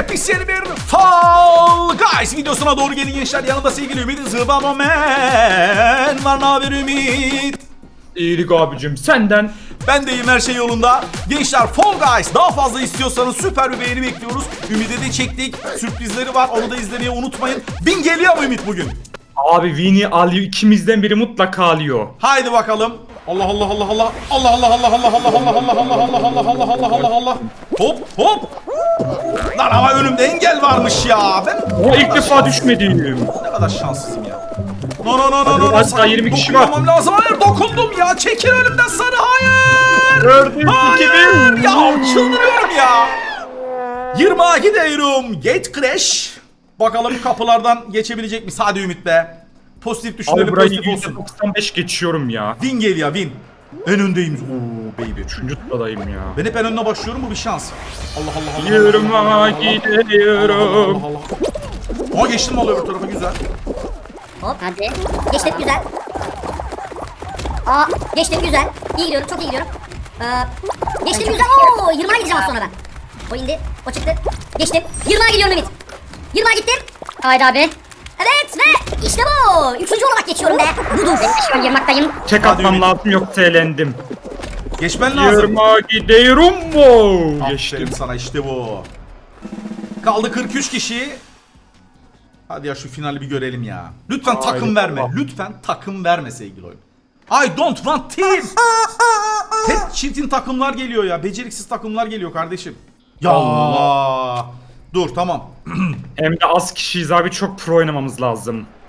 Yepis yeni bir Fall Guys videosuna doğru gelin gençler. Yanımda sevgili Ümit Zıbamomen var. Ne haber Ümit? İyilik abicim senden. Ben deyim her şey yolunda. Gençler Fall Guys daha fazla istiyorsanız süper bir beğeni bekliyoruz. Ümit'e de çektik. Sürprizleri var. Onu da izlemeyi unutmayın. Bin geliyor mu Ümit bugün? Abi Winnie alıyor ikimizden biri mutlaka alıyor. Haydi bakalım. Allah Allah Allah Allah Allah Allah Allah Allah Allah Allah Allah Allah Allah Allah Allah Allah Allah Allah Hop hop. Lan ama önümde engel varmış ya. Ben O ilk defa düşmedim. ne kadar şanssızım ya. No no no no no. az daha 20 kişi var. Dokunmamam lazım. Hayır dokundum ya. Çekil önümden sarı. Hayır. Gördün Hayır. Ya çıldırıyorum ya. 20'a gidiyorum. Gate crash. Bakalım kapılardan geçebilecek mi? Hadi Ümit be. Pozitif Abi düşünelim burayı pozitif olsun. %95 geçiyorum ya. Win gel ya win. En öndeyim. Oo baby. Yutladayım ya. Ben hep en önüne başlıyorum bu bir şans. Allah Allah Allah. Yürüme Allah, gidiyorum. Allah Allah. Aa geçtim vallahi öbür tarafa güzel. Hop hadi. Geçtim güzel. Aa geçtim güzel. İyi gidiyorum çok iyi gidiyorum. Ee, geçtim güzel. Oo 20'a gideceğim az sonra ben. O indi. O çıktı. Geçtim. 20'a gidiyorum Ümit. 20'a gittim. Haydi abi. İşte bu. Üçüncü olarak geçiyorum be. Budur. Ben de şu an. Tek Hadi atmam Ümit. lazım yoksa elendim. Geçmen lazım. Yürüme gidiyorum. Aferin Geçtim. sana işte bu. Kaldı 43 kişi. Hadi ya şu finali bir görelim ya. Lütfen Haydi takım verme. tamam. Lütfen takım verme sevgili oyun. I don't want team. Hep çirkin takımlar geliyor ya. Beceriksiz takımlar geliyor kardeşim. Ya. Allah. Dur tamam. Hem de az kişiyiz abi çok pro oynamamız lazım.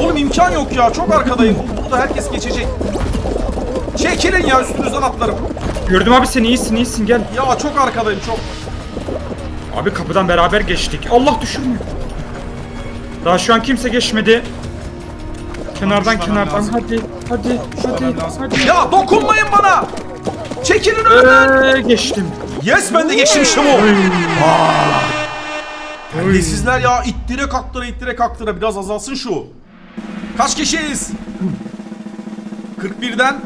Oğlum imkan yok ya çok arkadayım. Burada herkes geçecek. Çekilin ya üstünüzden atlarım. Gördüm abi sen iyisin iyisin gel. Ya çok arkadayım çok. Abi kapıdan beraber geçtik. Allah düşürme. Daha şu an kimse geçmedi. Kenardan düşmemem kenardan lazım. hadi hadi hadi Düşmemem lazım. hadi. Ya dokunmayın bana. Çekilin önümden. Ee, geçtim. Yes ben de geçtim işte bu. Oy. Terbiyesizler ya ittire kaktıra ittire kaktıra biraz azalsın şu. Kaç kişiyiz? 41'den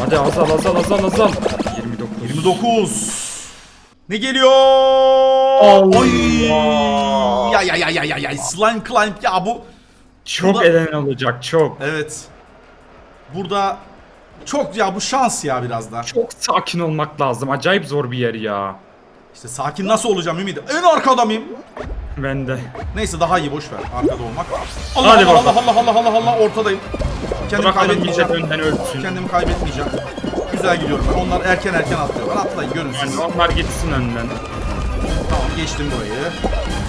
Hadi azal azal azal azal. 29. 29. Ne geliyor? Allah. Oy. Ya ya ya ya ya ya slime climb ya bu. Çok Burada- elen olacak çok. Evet. Burada çok ya bu şans ya biraz da. Çok sakin olmak lazım. Acayip zor bir yer ya. İşte sakin nasıl olacağım Ümit? En arkada mıyım? Ben de. Neyse daha iyi boş ver arkada olmak. Allah Hadi Allah, Allah bakalım. Allah Allah Allah Allah ortadayım. Kendimi Bırakalım millet kaybetmeyeceğim. önden ölsün. Kendimi kaybetmeyeceğim. Güzel gidiyorum. ben. Onlar erken erken atlıyorlar. Atlayın görün siz. Yani onlar gitsin önden. Tamam geçtim burayı.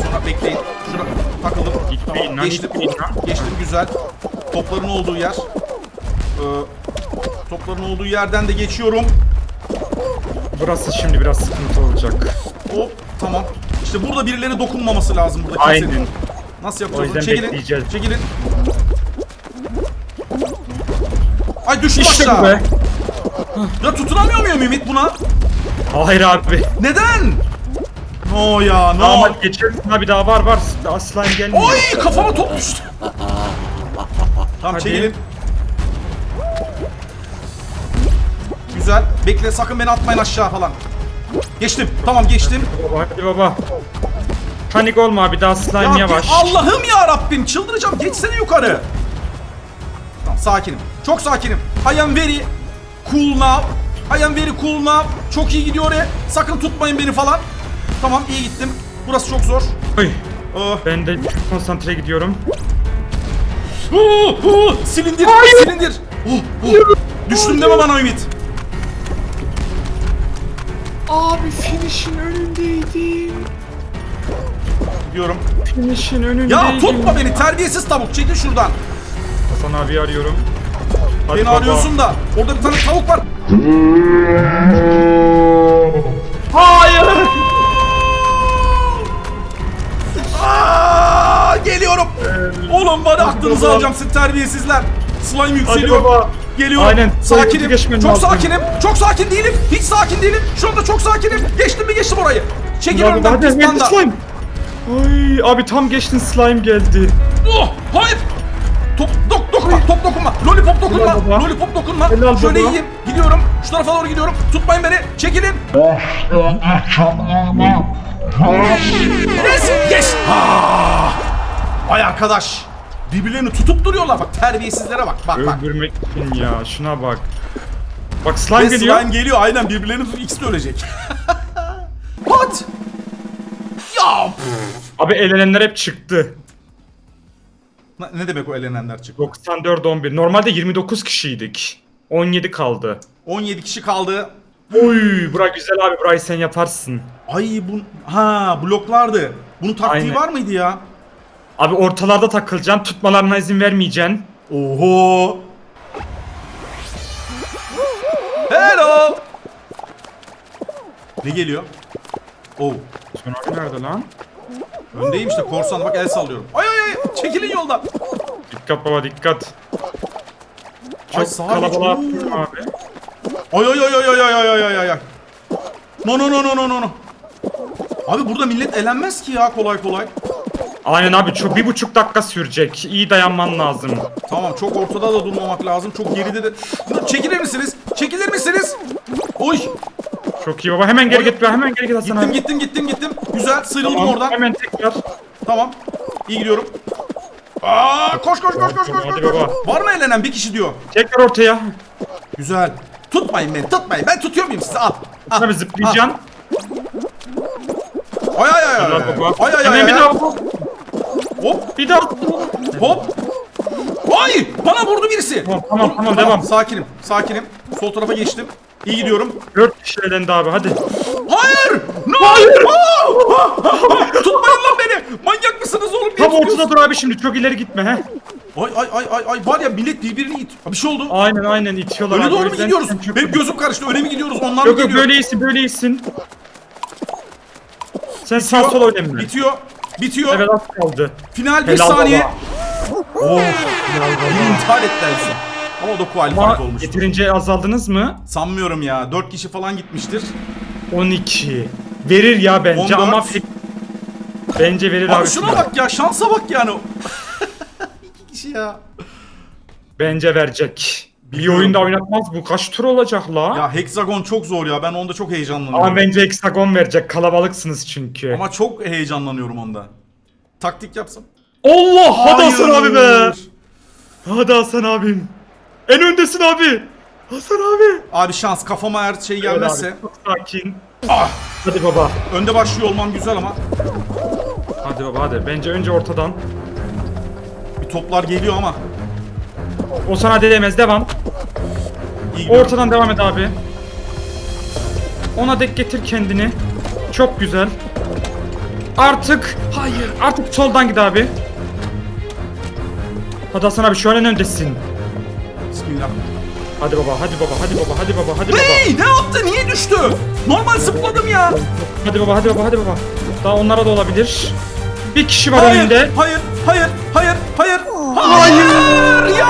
Sonra bekleyin. Şuna takıldım. Gitmeyin lan, geçtim. gitmeyin lan. Geçtim güzel. Topların olduğu yer. Ee, topların olduğu yerden de geçiyorum. Burası şimdi biraz sıkıntı olacak. Hop tamam. İşte burada birilerine dokunmaması lazım burada kimsenin. Aynen. Nasıl O yapacağız? yüzden Çekilin. bekleyeceğiz. Çekilin. Ay düştüm İşte aşağı. bu be. Ya tutunamıyor muyum Ümit buna? Hayır abi. Neden? No ya no. Ama geçersin abi daha var var. Daha slime gelmiyor. Oy kafama top düştü. tamam Hadi. çekilin. Güzel. Bekle sakın beni atmayın aşağı falan. Geçtim. Tamam geçtim. Baba hadi baba. Panik olma abi daha slime Ya yavaş. Allah'ım ya Rabbim çıldıracağım. Geçsene yukarı. Tamam sakinim. Çok sakinim. I am very cool now. I am very cool now. Çok iyi gidiyor oraya. Sakın tutmayın beni falan. Tamam iyi gittim. Burası çok zor. Oy. Oh. Ben de konsantre gidiyorum. Oh, oh, silindir, silindir. Oh, oh. Düştün deme bana Ümit. Abi finish'in önündeydim. Gidiyorum. Finish'in önündeydim. Ya tutma beni terbiyesiz tavuk. Çekil şuradan. Hasan abi arıyorum. Hadi Beni baba. arıyorsun da. Orada bir tane tavuk var. Hayır. Aa! Ulan var ya aklınızı alacağım siz terbiyesizler. Slime yükseliyor. baba. Geliyor. Aynen, Sakinim. Çok lazım. sakinim. Çok sakin değilim. Hiç sakin değilim. Şu anda çok sakinim. Geçtim mi geçtim orayı. Çekil önümden hadi, pis geldi panda. slime. Ay abi tam geçtin slime geldi. Oh, hayır. Top, dok, dokunma, top dokunma. Lollipop dokunma, Helal lollipop dokunma. Helal Şöyle baba. yiyeyim. Gidiyorum. Şu tarafa doğru gidiyorum. Tutmayın beni. Çekilin. Yes, yes. Ah. Ay arkadaş. Birbirlerini tutup duruyorlar. Bak terbiyesizlere bak. Bak bak. Öldürmek için ya şuna bak. Bak slime Ve geliyor. slime geliyor. Aynen birbirlerini tutup ikisi de ölecek. What? Ya. pff. Abi elenenler hep çıktı. Ne- Ne demek o elenenler çıktı? 94-11. Normalde 29 kişiydik. 17 kaldı. 17 kişi kaldı. Oy bura güzel abi burayı sen yaparsın. Ay bu ha bloklardı. Bunun taktiği Aynen. var mıydı ya? Abi ortalarda takılacaksın tutmalarına izin vermeyeceksin. Oho. Hello. Ne geliyor? Oh. Son abi nerede lan? Öndeyim işte korsan bak el sallıyorum. Ay ay ay çekilin yoldan. Dikkat baba dikkat. Ay, Çok sağa kalabalığa geç. atıyorsun abi. Ay ay ay ay ay ay ay ay ay ay. No no no no no no no. Abi burada millet elenmez ki ya kolay kolay. Aynen abi çok bir buçuk dakika sürecek. İyi dayanman lazım. Tamam çok ortada da durmamak lazım. Çok geride de. Çekilir misiniz? Çekilir misiniz? Oy. Çok iyi baba hemen geri Oy. git be hemen geri git Hasan Gittim abi. gittim gittim gittim. Güzel sıyrıldım Tamam, oradan. Hemen tekrar. Tamam. İyi gidiyorum. Aa, koş koş koş koş koş. Hadi koş. baba. Var mı elenen bir kişi diyor. Tekrar ortaya. Güzel. Tutmayın beni tutmayın. Ben tutuyor muyum sizi? Al. Al. Tabii zıplayacaksın. Ay ay ay ay. Helal ay. baba. Ay ay ay. Hemen bir ay. daha. Hop Bir daha. hop. Ay bana vurdu birisi. Tamam, tamam, tamam, devam. Sakinim sakinim. Sol tarafa geçtim. İyi gidiyorum. Dört kişi elendi abi hadi. Hayır! No! Hayır! Tutmayın lan beni! Manyak mısınız oğlum? Niye Tam tutuyorsunuz? ortada dur abi şimdi çok ileri gitme he. Ay ay ay ay ay var ya millet birbirini it. Bir şey oldu. Aynen aynen itiyorlar Öyle abi. o doğru mu yüzden gidiyoruz? sen çok- Benim gözüm karıştı. Öyle mi gidiyoruz? Onlar mı Yok yok geliyor? böyle iyisin böyle iyisin. Sen sağ sol önemli. Bitiyor. Bitiyor. Evet az kaldı. Final bir Helal saniye. Oh. Biri intihar. Ama o da qualified Ama olmuş. yeterince azaldınız mı? Sanmıyorum ya. 4 kişi falan gitmiştir. 12. Verir ya bence 14. ama pek... Bence verir abi. Abi şuna bak ya. Şansa bak yani. İki kişi ya. Bence verecek. Bir oyunda oynatmaz bu. Kaç tur olacak la? Ya Hexagon çok zor ya. Ben onda çok heyecanlanıyorum. Ama bence hexagon verecek. Kalabalıksınız çünkü. Ama çok heyecanlanıyorum onda. Taktik yapsam. Allah! Hadi Hayır. Hasan abi be! Hadi Hasan abim. En öndesin abi. Hasan abi. Abi şans kafama eğer şey gelmezse. Abi, çok sakin. Ah! Hadi baba. Önde başlıyor olmam güzel ama. Hadi baba hadi. Bence önce ortadan. Bir toplar geliyor ama. O sana değmez. Devam. Ortadan devam et abi. Ona dek getir kendini. Çok güzel. Artık hayır. Artık soldan git abi. Hadi Hasan abi şu an en öndesin. Bismillah. Hadi baba, hadi baba, hadi baba, hadi baba, hadi baba. Hey ne yaptı? Niye düştü? Normal zıpladım ya. Hadi baba, hadi baba, hadi baba. Daha onlara da olabilir. Bir kişi var Hayır, önünde. hayır, hayır, hayır, hayır. Hayır ya.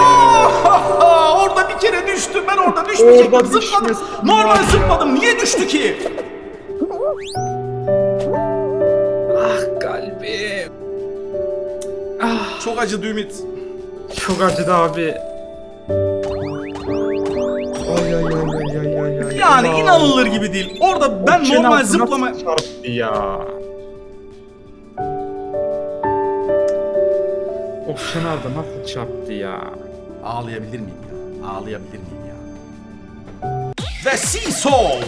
Orada bir kere düştüm. Ben orada düşmeyecektim. Orada Zıpladım. düşmesin. Normal zıpladım. Niye düştü ki? Ah kalbim. Çok acıdı Ümit. Çok acıdı abi. Ay ay ay ay ay ay ay. Yani Allah. inanılır gibi değil. Orada ben normal zıplama... çarptı ya. O kenarda nasıl çarptı ya? Ağlayabilir miyim ya? Ağlayabilir miyim ya? Ve Seesaw!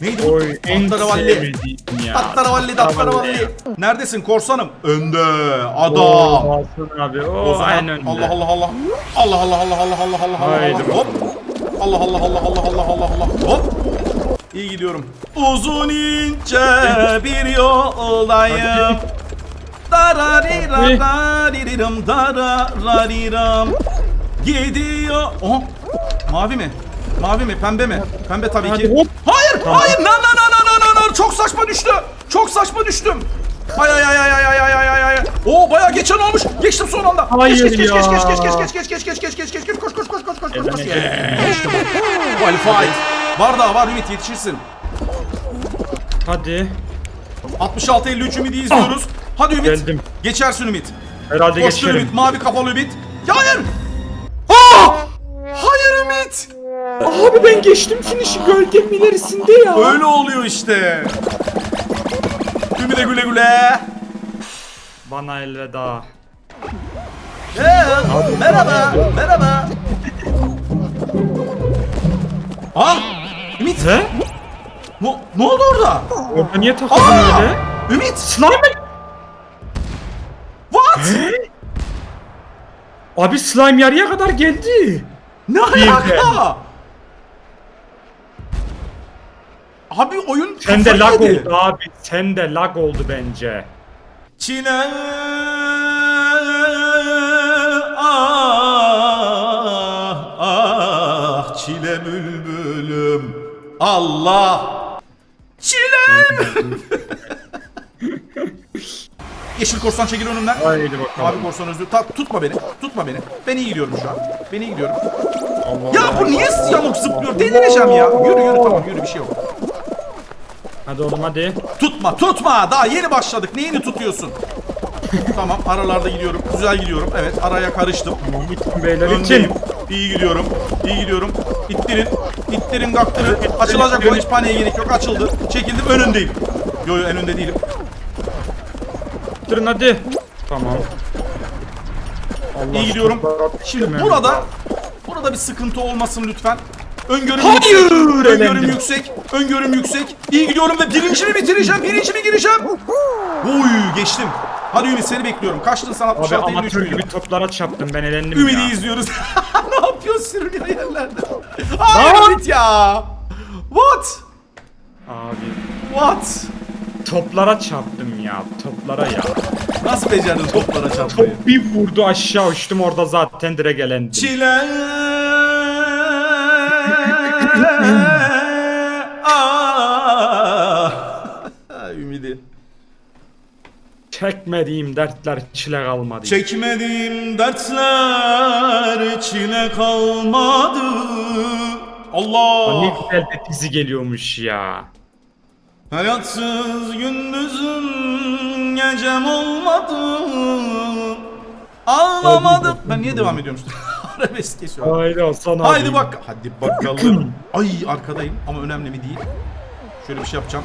Neydi bu? Oy en Tattaravalli. sevmediğim ya. Tattaravalli, tattaravalli. Neredesin korsanım? Önde. Oo, Adam. Hasan abi. O O zaman en önde. Allah Allah Allah. Allah Allah Allah Allah Allah Allah Allah Haydi Allah. Hop. Allah Allah Allah Allah Allah Allah Allah. Hop. İyi gidiyorum. Uzun ince bir yoldayım. Dararira dariririm dararariram. Gidiyor. Oha. Mavi mi? Mavi mi? Pembe mi? Pembe tabii Hadi ki. hop. Hayır, Tamam. hayır. Na na na na na na na. Çok saçma düştü. Çok saçma düştüm. Ay ay ay ay ay ay ay ay ay ay. Oo bayağı geçen olmuş. Geçtim son anda. Hayır geç, geç, geç, ya. geç, geç, geç, geç, geç, geç, geç, geç, geç, geç, geç, koş, koş, koş, koş, koş, koş, koş. Elenecek. Geçtim. Qualified. Var daha var Ümit yetişirsin. Hadi. 66-53 Ümit'i izliyoruz. Hadi Ümit. Geldim. Geçersin Ümit. Herhalde Koştu geçerim. Ümit. Mavi kafalı Ümit. Ya hayır. Aa! Hayır Ümit. Abi ben geçtim finişi gölgemin ilerisinde ya. Öyle oluyor işte. Ümit'e güle güle. Bana elveda. Ee, merhaba, merhaba. Aa, Ümit, He? ne, ne oldu orada? Orada niye takıldın öyle? Ümit, Slime? Abi slime yarıya kadar geldi. Ne alaka? Abi oyun Sen de lag oldu abi. Sen de lag oldu bence. Çile ah ah çile bülbülüm Allah çilem Yeşil korsan çekil önümden. Haydi bakalım. Abi korsan özlü. Ta- tutma beni. Tutma beni. Ben iyi gidiyorum şu an. Ben iyi gidiyorum. Allah Ya bu niye yamuk zıplıyor? Delireceğim ya. Yürü yürü tamam yürü bir şey yok. Hadi oğlum hadi. Tutma tutma. Daha yeni başladık. Neyini tutuyorsun? tamam aralarda gidiyorum. Güzel gidiyorum. Evet araya karıştım. Tamam bitim beyler Öndeyim. İyi gidiyorum. İyi gidiyorum. İttirin. İttirin kaktırın. Açılacak o hiç paniğe gerek yok. Açıldı. Çekildim önündeyim. Yo yo en önde değilim. Durun hadi. Tamam. Allah İyi gidiyorum. Şimdi Hemen. burada burada bir sıkıntı olmasın lütfen. Öngörüm Hayır, yüksek. Öngörüm elendim. yüksek. Öngörüm yüksek. İyi gidiyorum ve birincimi bitireceğim. Birincimi gireceğim. Oy geçtim. Hadi Ümit seni bekliyorum. Kaçtın sen Abi 66 53 amatör gibi toplara çaptım ben elendim Ümit'i ya. izliyoruz. ne yapıyorsun sürünüyor yerlerde? Hayır Ümit ya. What? Abi What? Toplara çarptım ya toplara ya. Nasıl becerdin toplara çarpmayı? Top bir vurdu aşağı uçtum orada zaten direkt elendim. Çile ah. Ümidi. Çekmediğim dertler çile kalmadı. Çekmediğim dertler çile kalmadı. Allah. Ne güzel bir dizi geliyormuş ya. Hayatsız gündüzüm gecem olmadı. Ağlamadım. Ben niye devam ediyorum? Arabesk kesiyorum. Haydi Hasan abi. Haydi bak. Hadi bakalım. Ay arkadayım ama önemli mi değil. Şöyle bir şey yapacağım.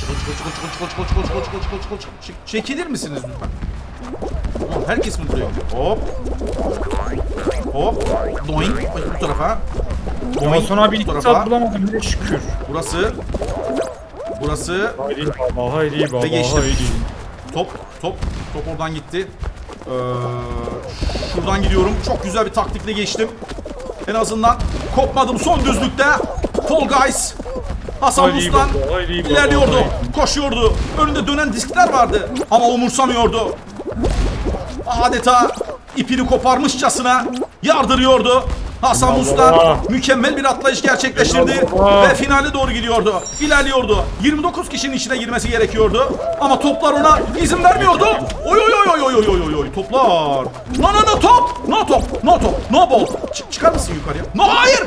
Çıkıl çıkıl çıkıl çıkıl çıkıl çıkıl çıkıl çıkıl çıkıl çıkıl çıkıl Çek- Çekilir misiniz lütfen? Oğlum herkes mi buraya gidiyor? Hop. Hop. Doink. Ay, bu tarafa. Doink. Hasan abi ilk saat bulamadım bile şükür. Burası. Burası. Haydi baba haydi baba Ve geçtim. haydi. Top, top, top oradan gitti. Ee, şuradan gidiyorum. Çok güzel bir taktikle geçtim. En azından kopmadım son düzlükte. Fall Guys. Hasan Haydi Mustan baba, haydi baba, ilerliyordu. haydi. Koşuyordu. Önünde dönen diskler vardı. Ama umursamıyordu. Adeta ipini koparmışçasına yardırıyordu. Hasan Allah Allah. mükemmel bir atlayış gerçekleştirdi Allah ve finale doğru gidiyordu. İlerliyordu. 29 kişinin içine girmesi gerekiyordu. Ama toplar ona izin vermiyordu. Oy oy oy oy oy oy oy oy toplar. No no no top. No top. No top. No ball. Çık- çıkar mısın yukarıya? No hayır.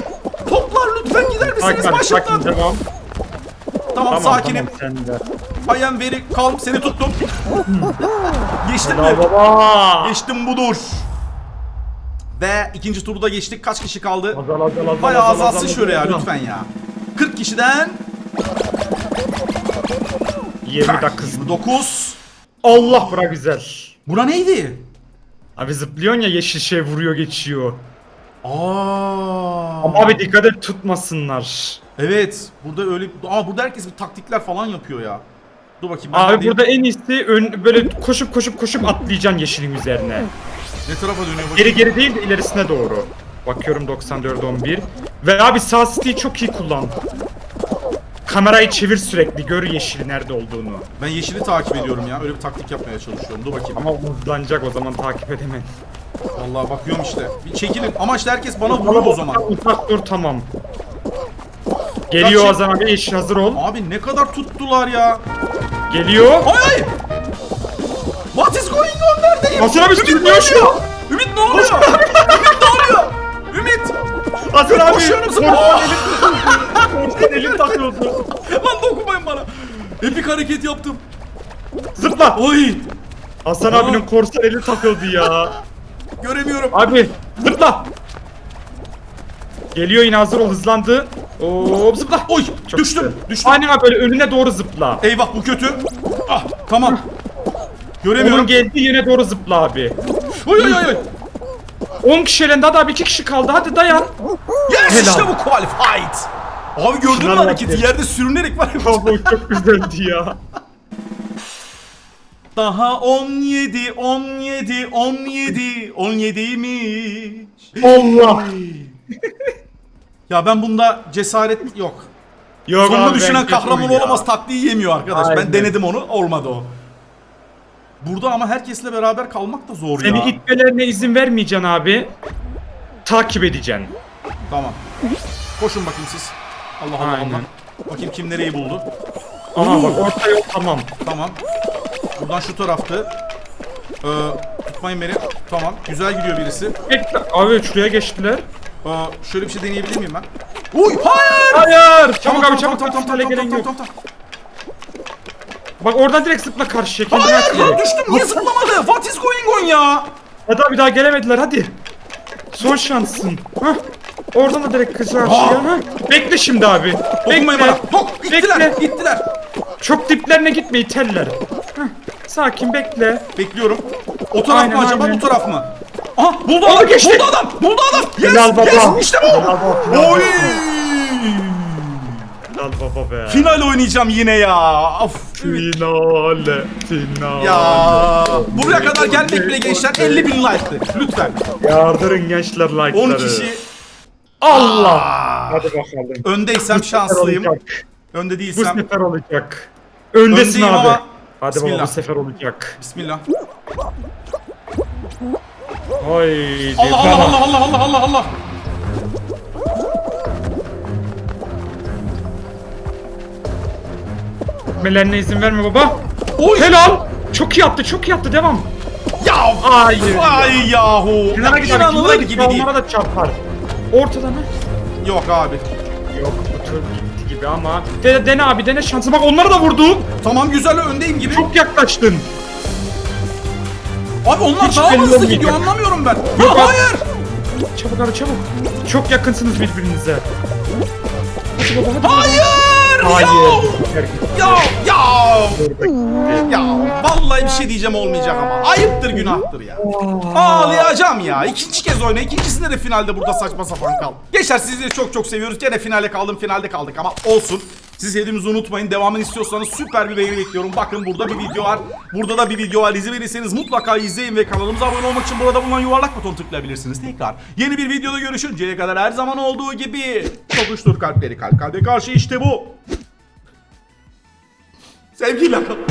Toplar lütfen gider misiniz başımdan? devam. Tamam, Tamam sakinim. tamam sen de. I am very calm. Seni tuttum. Geçtin mi? Ya baba. Geçtim budur. Ve ikinci turu da geçtik. Kaç kişi kaldı? Azal azal azal. Bayağı azal, azalsın azal, şöyle ya azal. lütfen ya. 40 kişiden 20 dakika. 9. Allah bura güzel. Bura neydi? Abi zıplıyorsun ya yeşil şey vuruyor geçiyor. Aa. Ama abi dikkat et tutmasınlar. Evet. Burada öyle Aa burada herkes bir taktikler falan yapıyor ya. Dur bakayım. ben Abi neredeyim? burada en iyisi ön, böyle koşup koşup koşup atlayacaksın yeşilin üzerine. ne tarafa dönüyor bakayım. Geri geri değil de ilerisine doğru. Bakıyorum 94 11. Ve abi sağ stick'i çok iyi kullan. Kamerayı çevir sürekli gör yeşili nerede olduğunu. Ben yeşili takip ediyorum ya. Öyle bir taktik yapmaya çalışıyorum. Dur bakayım. Ama hızlanacak o zaman takip edemem. Vallahi bakıyorum işte. Bir çekilin. Ama işte herkes bana vuruyor o zaman. Uzak dur tamam. Geliyor o zaman abi yeşil hazır ol. Abi ne kadar tuttular ya. Geliyor. Ay ay. Hasan abi Ümit ne sürünüyor şu? Ümit ne oluyor? Ümit ne oluyor? Ümit. Hasan abi. Koşuyorum zıpla. elim, korsan elim takıyordu. Lan dokunmayın bana. Epik hareket yaptım. Zıpla. Oy. Hasan Aa. abinin korsan eli takıldı ya. Göremiyorum. Abi zıpla. Geliyor yine hazır ol hızlandı. Hop zıpla. Oy. Çok düştüm. güzel. Düştüm. Abi böyle önüne doğru zıpla. Eyvah bu kötü. Ah tamam. Onun Göremiyorum. geldiği yere doğru zıpla abi. Oy oy oy. oy. 10 kişi elinde hadi abi 2 kişi kaldı hadi dayan. Yes Helal. işte bu qualified. Abi gördün mü Şuna bak hareketi? ya. Yerde sürünerek var ya. Abi çok güzeldi ya. Daha 17, 17, 17, 17'ymiş. Allah. Ya ben bunda cesaret yok. Yok Sonunu abi, düşünen kahraman çok ya. olamaz taktiği yemiyor arkadaş. Ben Aynen. denedim onu olmadı o. Burada ama herkesle beraber kalmak da zor Seni ya. itmelerine izin vermeyeceksin abi. Takip edeceksin. Tamam. Koşun bakayım siz. Allah Allah Aynen. Allah. Bakayım kim nereyi buldu. Aha bak orta yol tamam. Tamam. Buradan şu taraftı. Ee, tutmayın beni. Tamam. Güzel gidiyor birisi. Bekle. Abi şuraya geçtiler. Ee, şöyle bir şey deneyebilir miyim ben? Uy hayır! Hayır. Çabuk abi çabuk tamam, tamam, tamam, gelen yok. Bak oradan direkt zıpla karşıya kendine Hayır lan düştüm. Niye zıplamadı? What is going on ya? Hadi abi daha gelemediler hadi. Son şansın. Hah. Oradan da direkt kız karşıya. Hah. Bekle şimdi abi. Dokunmayın Bekle. bana. Dok gittiler. Bekle. Gittiler. Çok diplerine gitme iteller. Hah. Sakin bekle. Bekliyorum. O taraf Aynen, mı acaba aynen. bu taraf mı? Aha buldu adam. geçti. Buldu adam. Buldu adam. Yes. Helal baba. Yes. İşte bu. Helal baba, helal Oy. Al baba be. Final oynayacağım yine ya. Of. Finale. Finale. Ya buraya kadar gelmek bile gençler 50 bin like'tı. Lütfen. Yardırın gençler like'ları. 10 kişi. Allah. Hadi bakalım. öndeysem şanslıyım. Önde Bu değilsem. sefer olacak. Öndesin Öndeyim abi. ama- Hadi Bismillah. baba bu sefer olacak. Bismillah. Haydi Allah Allah. Allah Allah Allah Allah Allah. Gitmelerine izin verme baba. Oy. Helal. Çok iyi attı, çok iyi attı. Devam. Ya. Hayır. Ay yahu. Kenara abi, kenara gibi değil. Onlara da çarpar. Ortadan ha. Yok abi. Yok bu tür gitti gibi ama. Dene, dene abi dene şansı. Bak onlara da vurdum. Tamam güzel öndeyim gibi. Çok yaklaştın. Abi onlar Hiç daha mı hızlı gidiyor anlamıyorum ben. Yok Ha, hayır. Çabuk abi çabuk. Çok yakınsınız birbirinize. Hayır. Hayır. Ya. Ya. Ya. Ya. Vallahi bir şey diyeceğim olmayacak ama. Ayıptır günahtır ya. Ağlayacağım ya. İkinci kez oyna. İkincisinde de finalde burada saçma sapan kal. Gençler sizleri çok çok seviyoruz. Gene finale kaldım. Finalde kaldık ama olsun. Siz sevdiğimizi unutmayın. Devamını istiyorsanız süper bir beğeni bekliyorum. Bakın burada bir video var. Burada da bir video var. İzin verirseniz mutlaka izleyin ve kanalımıza abone olmak için burada bulunan yuvarlak butonu tıklayabilirsiniz. Tekrar yeni bir videoda görüşünceye kadar her zaman olduğu gibi tokuştur kalpleri kalp kalbe karşı işte bu. Sevgiyle kalın.